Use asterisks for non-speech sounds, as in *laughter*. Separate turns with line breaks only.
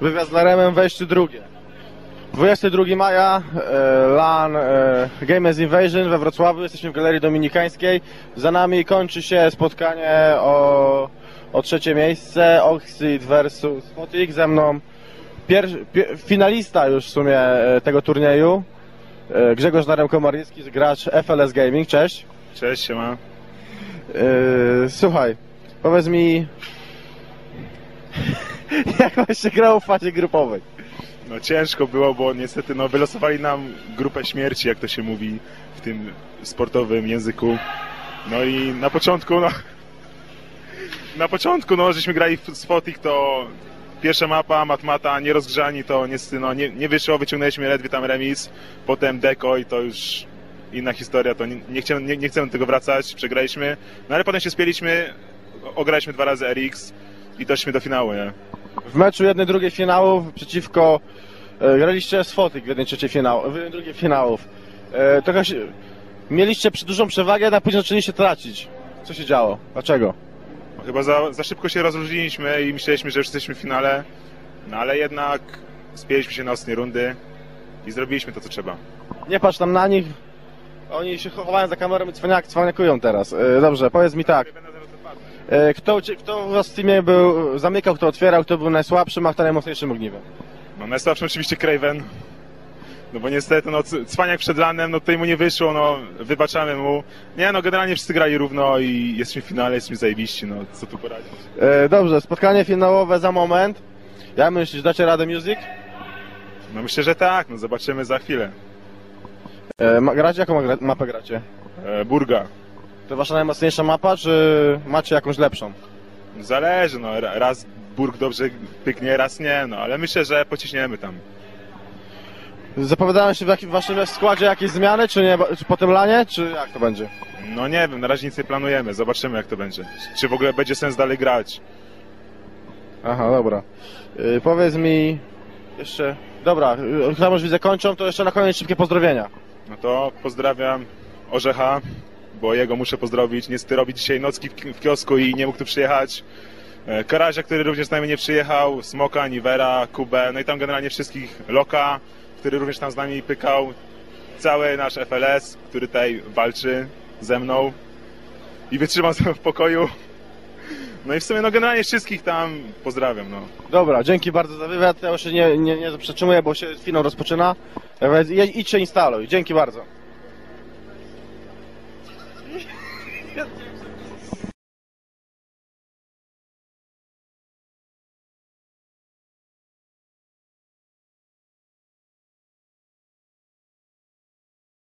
Wywiad z Laremem, wejście drugie. 22 maja, e, LAN e, Gamers Invasion we Wrocławiu, jesteśmy w Galerii Dominikańskiej. Za nami kończy się spotkanie o, o trzecie miejsce, Oxid versus Fotik, ze mną pier, pier, finalista już w sumie e, tego turnieju, e, Grzegorz Narem-Komarycki, gracz FLS Gaming, cześć.
Cześć, siema.
E, słuchaj, powiedz mi, *laughs* jak właśnie grało w fazie grupowej?
No ciężko było, bo niestety no, wylosowali nam grupę śmierci, jak to się mówi w tym sportowym języku. No i na początku, no... *laughs* Na początku, no, żeśmy grali w- z Fotik, to pierwsza mapa, matmata, nierozgrzani, to niestety, no, nie, nie wyszło, wyciągnęliśmy ledwie tam remis, potem decoy, to już inna historia, to nie, nie, chcemy, nie, nie chcemy do tego wracać, przegraliśmy, no ale potem się spieliśmy, ograliśmy dwa razy RX i doszliśmy do finału, nie?
W meczu jednej drugiej finałów przeciwko e, graliście z Fotik w jednej trzeciej finału, w jednej drugiej finałów. E, trochę się, mieliście dużą przewagę, a później zaczęliście tracić. Co się działo? Dlaczego?
Chyba za, za szybko się rozluźniliśmy i myśleliśmy, że już jesteśmy w finale, no ale jednak spięliśmy się na ostatnie rundy i zrobiliśmy to, co trzeba.
Nie patrz tam na nich. Oni się chowają za kamerą i cwaniak, cwaniakują teraz. E, dobrze, powiedz mi tak. E, kto, kto w teamie był, zamykał, kto otwierał, kto był najsłabszym, a kto najmocniejszym ogniwem?
No najsłabszym oczywiście Craven, no bo niestety no cwaniak przed lanem, no tutaj mu nie wyszło, no wybaczamy mu. Nie no, generalnie wszyscy grali równo i jesteśmy w finale, jesteśmy zajebiści, no co tu poradzić.
E, dobrze, spotkanie finałowe za moment. Ja myślisz, dacie radę Music?
No myślę, że tak, no zobaczymy za chwilę.
E, ma, gracie? Jaką mapę gracie?
E, Burga.
To wasza najmocniejsza mapa, czy macie jakąś lepszą?
Zależy, no ra- raz Burg dobrze pyknie, raz nie, no ale myślę, że pociśniemy tam.
Zapowiadają się w, jakim, w waszym składzie jakieś zmiany, czy nie, czy po tym lanie, czy jak to będzie?
No nie wiem, na razie nic nie planujemy, zobaczymy jak to będzie. Czy w ogóle będzie sens dalej grać.
Aha, dobra. Y, powiedz mi jeszcze, dobra, tam już widzę kończą, to jeszcze na koniec szybkie pozdrowienia.
No to pozdrawiam Orzecha, bo jego muszę pozdrowić. Niestety robi dzisiaj nocki w, kiosku i nie mógł tu przyjechać. E, Karazia, który również z nami nie przyjechał, Smoka, Nivera, Kubę, no i tam generalnie wszystkich, Loka, który również tam z nami pykał, cały nasz FLS, który tutaj walczy ze mną i wytrzymał ze *laughs* mną w pokoju. No i w sumie no generalnie wszystkich tam pozdrawiam, no.
Dobra, dzięki bardzo za wywiad, ja już się nie, nie, nie zaprzeczymuję, bo się finał rozpoczyna. Idź idź się instaluj, dzięki bardzo. Yep.